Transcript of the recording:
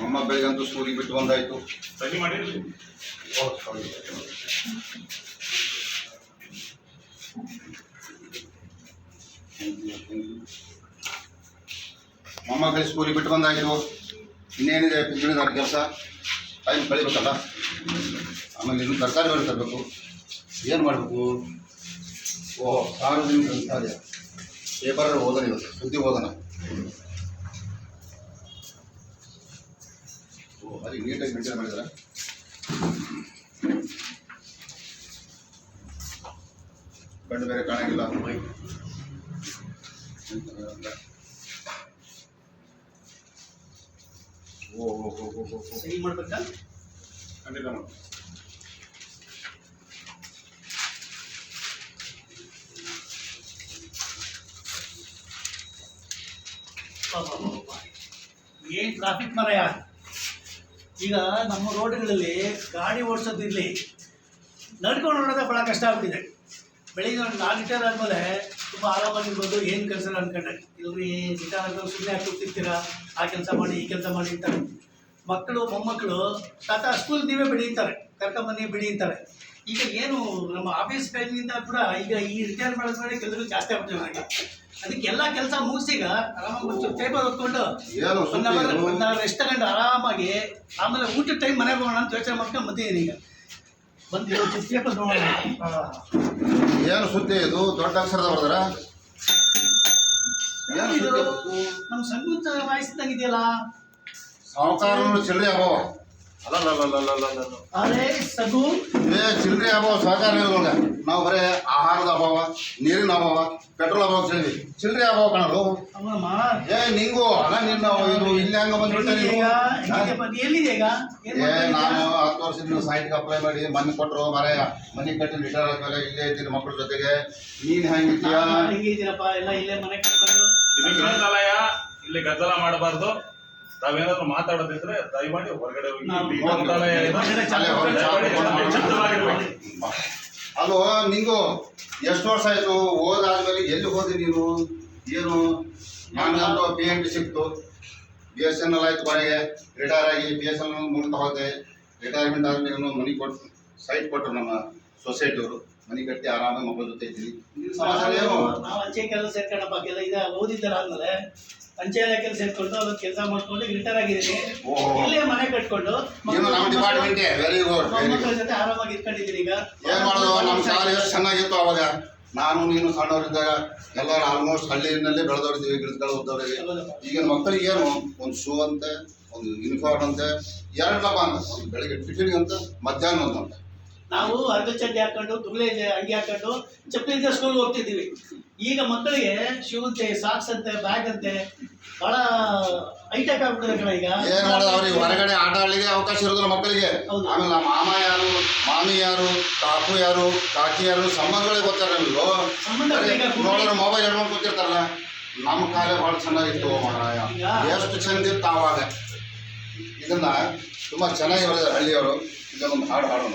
ನಮ್ಮ ಬೆಳಿಗ್ಗಂತೂ ಸ್ಕೂಲಿಗೆ ಬಿಟ್ಟು ಬಂದಾಯ್ತು. ಸಹಿ ಸಾರಿ ಮೊಮ್ಮಕ್ಕಳಿಗೆ ಸ್ಕೂಲಿಗೆ ಬಿಟ್ಟು ಬಂದಾಯ್ತು. ಇನ್ನೇನಿದೆ ಪಿಂಚಣಿದಾರ ಕೆಲಸ? ಟೈಮ್ ಕಳಿಬೇಕಲ್ಲ? ಆಮೇಲೆ ಇನ್ನು ತರಕಾರಿ ಬೇರೆ ತರಬೇಕು. ಏನು ಮಾಡಬೇಕು? ಓ ಸಾರ್ವಜನಿಕ ಪೇಪರ್ ಓದನ ಇವತ್ತು ಸುದ್ದಿ ಓದನ ಓ ಅಲ್ಲಿ ನೀಟಾಗಿ ಮೇಂಟೈನ್ ಮಾಡಿದ್ದಾರೆ. ಕಣ್ಣು ಬೇರೆ ಕಾಣಂಗಿಲ್ಲ. ಓ ಓ ಓ ಓ ಓ ಓ. ಸಹಿ ಮಾಡ್ಬೇಕಾ? ಖಂಡಿತ ಮಾಡಿ ಏನು ಟ್ರಾಫಿಕ್ ಮರಯ ಈಗ ನಮ್ಮ ರೋಡ್ಗಳಲ್ಲಿ ಗಾಡಿ ಓಡಿಸೋದಿರಲಿ ನಡ್ಕೊಂಡು ನೋಡೋದೇ ಭಾಳ ಕಷ್ಟ ಆಗ್ಬಿಟ್ಟಿದೆ. ಬೆಳಿಗ್ಗೆ ಒಂದು ನಾಲ್ಕು ಲೀಟರ್ ಆದಮೇಲೆ ತುಂಬ ಆರಾಮಾಗಿರ್ಬೋದು, ಏನು ಕೆಲಸ ಅನ್ಕೊಂಡೆ ಇಲ್ಲಿ ರಿಟೈರ್ ಆದ್ಮೇಲೆ ಸುಮ್ಮನೆ ಹಾಕಿ ಕೂತಿರ್ತೀರಾ ಆ ಕೆಲಸ ಮಾಡಿ, ಈ ಕೆಲಸ ಮಾಡಿ ಅಂತಾರೆ ಮಕ್ಕಳು ಮೊಮ್ಮಕ್ಕಳು ತಾತ ಸ್ಕೂಲ್ ನೀವೇ ಬೆಳೀತಾರೆ ಕರ್ಕೊಂಬನ್ನಿ ಬಿಡಿ ಅಂತಾರೆ. ಈಗ ಏನು ನಮ್ಮ ಆಫೀಸ್ ಟೈಮ್ನಿಂದ ಕೂಡ ಈಗ ಈ ರಿಟೈರ್ ಮಾಡಿದ್ಮೇಲೆ ಕೆಲಸಗಳು ಜಾಸ್ತಿ ಆಗ್ಬಿಟ್ಟಿದೆ ನನಗೆ. ಅದಕ್ಕೆ ಎಲ್ಲ ಕೆಲಸ ಮುಗಿಸಿಗ ಆರಾಮಾಗಿ ಒಂಚೂರು ಟೇಬಲ್ ಹೊತ್ಕೊಂಡು ಒನ್ ಸುದ್ದಿ ಅವರ್ ಇದು? ಒನ್ ಅವರ್ ರೆಸ್ಟ್ ತಗೊಂಡು ಆರಾಮಾಗಿ ಆಮೇಲೆ ಊಟದ ಟೈಮ್ ಮನೆಗೆ ಹೋಗೋಣ ಅಂತ ಯೋಚನೆ ಮಾಡ್ಕೊಂಡು ಬಂದಿದ್ದೀನಿ ಈಗ. ಬಂದು ನೋಡೋಣ. ಏನು ಸುದ್ದಿ ಇದು? ದೊಡ್ಡ ಅಕ್ಷರದ ಬರ್ದಾರ ನಮ್ಮ ಸಂಗೀತ ವಾಯಿಸಿದಂಗೆ ಸಾಹುಕಾರನು ಚಿಲ್ಲರೆ ಅಭಾವ ಅಲ್ಲ ಏ ಚಿಲ್ಲರೆ ಅಭಾವ ಸಹಕಾರ ನಾವು ಬರೇ ಆಹಾರದ ಅಭಾವ ನೀರಿನ ಅಭಾವ ಪೆಟ್ರೋಲ್ ಅಭಾವ ಹೇಳಿದ್ವಿ ಚಿಲ್ಲರೆ ಅಭಾವ ಕಾಣಲು ಏ ನಿಂಗು ಅಲ್ಲ ನಿನ್ನ ಇದು ಇಲ್ಲಿ ಹಂಗ ಬಂದ್ಬಿಟ್ಟೆ ಏ ನಾನು ಹತ್ತು ಹತ್ತು ನೀವು ಸೈಟ್ಗೆ ಅಪ್ಲೈ ಮಾಡಿ ಮನೆ ಕೊಟ್ಟರು ಮರ ಮನೆ ಕಟ್ಟಿ ರಿಟೈರ್ ಆದ್ಮೇಲೆ ಇಲ್ಲೇ ಇದ್ದೀನಿ ಮಕ್ಕಳ ಜೊತೆಗೆ ನೀನ್ ಹೆಂಗಿದ್ಯಾ ಎಲ್ಲ ಇಲ್ಲೇ ಮನೆ ಇಲ್ಲಿ ಗದ್ದಲ ಮಾಡಬಾರ್ದು ತಾವೇನಾದ್ರು ಮಾತಾಡೋದಿದ್ರೆ ದಯಮಾಡಿ ಹೊರಗಡೆ ಹೋಗಿ ಅಲೋ ನಿಂಗು ಎಷ್ಟು ವರ್ಷ ಆಯ್ತು? ಓದಾದ್ಮೇಲೆ ಎಲ್ಲಿ ಹೋದಿ ನೀನು ಏನು ನಾನು ಪಿ ಎಂ ಟಿ ಸಿಕ್ತು. ಬಿ ಎಸ್ ಎನ್ ಎಲ್ ಆಯ್ತು ಬಾಡಿಗೆ. ರಿಟೈರ್ ಆಗಿ ಬಿ ಎಸ್ ಎನ್ ಎಲ್ ಮುಗಿತಾ ಹೋದೆ. ರಿಟೈರ್ಮೆಂಟ್ ಆದ್ಮೇಲೆ ಮನಿ ಕೊಟ್ಟು ಸೈಟ್ ಕೊಟ್ಟರು ನಮ್ಮ ಸೊಸೈಟಿಯವರು ಮನೆ ಕಟ್ಟಿ ಆರಾಮಾಗಿ ಮಕ್ಕಳ ಜೊತೆ ಇದ್ದೀವಿ. ಈಗ ಸಮಾಚಾರ ಏನು? ಅಂಚೆ ಕೆಲಸ ಸೇರ್ಕೊಂಡು ಅದಕ್ಕೆ ಕೆಲಸ ಮಾಡ್ಕೊಂಡು ರಿಟೈರ್ ಆಗಿದ್ದೀನಿ. ಇಲ್ಲೇ ಮನೆ ಕಟ್ಕೊಂಡು ಮಕ್ಕಳ ಜೊತೆ ಆರಾಮಾಗಿ ಇಟ್ಕೊಂಡಿದ್ದೀನಿ ಈಗ. ಏನ್ ಮಾಡೋದು? ನಮ್ಮ ಶಾಲೆ ಎಷ್ಟು ಚೆನ್ನಾಗಿತ್ತು ಅವಾಗ. ನಾನು ನೀನು ಸಣ್ಣವರಿದ್ದಾಗ ಎಲ್ಲರೂ ಆಲ್ಮೋಸ್ಟ್ ಹಳ್ಳಿನಲ್ಲೇ ಬೆಳೆದವರಿದ್ದೀವಿ ಗಿಡಗಳು ಓದವ್ರಿಗೆ. ಈಗಿನ ಮಕ್ಕಳಿಗೆ ಏನು? ಒಂದು ಶೂ ಅಂತೆ ಒಂದು ಯೂನಿಫಾರ್ಮ್ ಅಂತೆ ಎರಡು ಡಬ್ಬ ಅಂತ. ಒಂದು ಬೆಳಿಗ್ಗೆ ಟಿಫಿನ್ ಅಂತ ಮಧ್ಯಾಹ್ನ ಒಂದು ಅಂತ. ನಾವು ಅರ್ಧ ಚಡ್ಡಿ ಹಾಕೊಂಡು ದುರ್ಲೆ ಅಂಗಿ ಹಾಕೊಂಡು ಚಪ್ಪಲಿ ಸ್ಕೂಲ್ಗೆ ಹೋಗ್ತಿದ್ದೀವಿ. ಈಗ ಮಕ್ಕಳಿಗೆ ಶೂ ಅಂತೆ ಸಾಕ್ಸ್ ಅಂತೆ ಬ್ಯಾಗ್ ಅಂತೆ ಬಹಳ ಹೈಟೆಕ್ ಆಗ್ಬಿಟ್ಟಿದೆ ಕಣ ಈಗ. ಏನ್ ಮಾಡೋದು ಅವ್ರಿಗೆ ಹೊರಗಡೆ ಆಟ ಆಡ್ಲಿಕ್ಕೆ ಅವಕಾಶ ಇರೋದಿಲ್ಲ ಮಕ್ಕಳಿಗೆ. ಹೌದು. ಆಮೇಲೆ ನಮ್ಮ ಮಾಮ ಯಾರು ಮಾಮಿ ಯಾರು ಕಾಕು ಯಾರು ಕಾಕಿ ಯಾರು ಸಂಬಂಧಗಳೇ ಈಗ ನೋಡಿದ್ರೆ ಮೊಬೈಲ್ ಹಿಡ್ಕೊಂಡು ಕೂತಿರ್ತಾರಲ್ಲ. ನಮ್ಮ ಕಾಲ ಭಾಳ ಚೆನ್ನಾಗಿತ್ತು ಮಹಾರಾಯ ಈಗ- ಎಷ್ಟು ಚಂದ ಇತ್ತು ಆವಾಗ. ಇದನ್ನ ತುಂಬಾ ಚೆನ್ನಾಗಿ ಬರೆದಾರೆ ಹಳ್ಳಿಯವರು. ಇದನ್ನೊಂದು ಹಾಡು ಹಾಡೋಣ.